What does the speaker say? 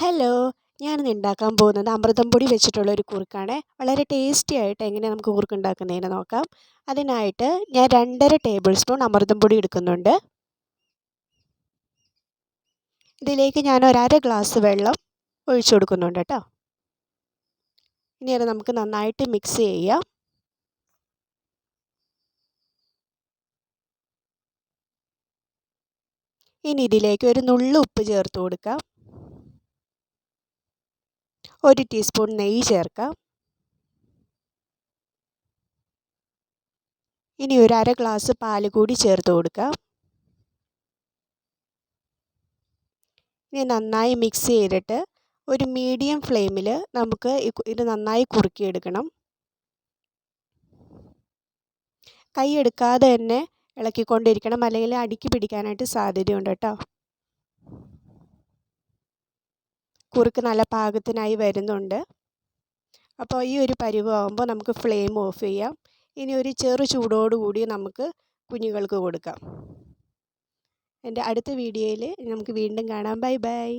Hello ഞാനിന്ന് ഉണ്ടാക്കാൻ പോകുന്നത് അമൃതം പൊടി വെച്ചിട്ടുള്ള ഒരു കുറുക്കാണ്. വളരെ ടേസ്റ്റി ആയിട്ട് എങ്ങനെയാണ് നമുക്ക് കുറുക്ക് ഉണ്ടാക്കുന്നതിന് നോക്കാം. അതിനായിട്ട് ഞാൻ രണ്ടര ടേബിൾ സ്പൂൺ അമൃതം പൊടി എടുക്കുന്നുണ്ട്. ഇതിലേക്ക് ഞാൻ ഒരര ഗ്ലാസ് വെള്ളം ഒഴിച്ചു കൊടുക്കുന്നുണ്ട് കേട്ടോ. ഇനി അത് നമുക്ക് നന്നായിട്ട് മിക്സ് ചെയ്യാം. ഇനി ഇതിലേക്ക് ഒരു നുള്ളു ഉപ്പ് ചേർത്ത് കൊടുക്കാം. ഒരു ടീസ്പൂൺ നെയ്യ് ചേർക്കാം. ഇനി ഒരു അര ഗ്ലാസ് പാൽ കൂടി ചേർത്ത് കൊടുക്കാം. ഇനി നന്നായി മിക്സ് ചെയ്തിട്ട് ഒരു മീഡിയം ഫ്ലെയിമിൽ നമുക്ക് ഇത് നന്നായി കുറുക്കിയെടുക്കണം. കൈ എടുക്കാതെ തന്നെ ഇളക്കിക്കൊണ്ടിരിക്കണം. അല്ലെങ്കിൽ അടുക്കി പിടിക്കാനായിട്ട് സാധ്യതയുണ്ട് കേട്ടോ. കുറുക്ക് നല്ല പാകത്തിനായി വരുന്നുണ്ട്. അപ്പോൾ ഈ ഒരു പരുവമാകുമ്പോൾ നമുക്ക് ഫ്ലെയിം ഓഫ് ചെയ്യാം. ഇനി ഒരു ചെറു ചൂടോടുകൂടി നമുക്ക് കുഞ്ഞുങ്ങൾക്ക് കൊടുക്കാം. എന്റെ അടുത്ത വീഡിയോയിൽ നമുക്ക് വീണ്ടും കാണാം. Bye bye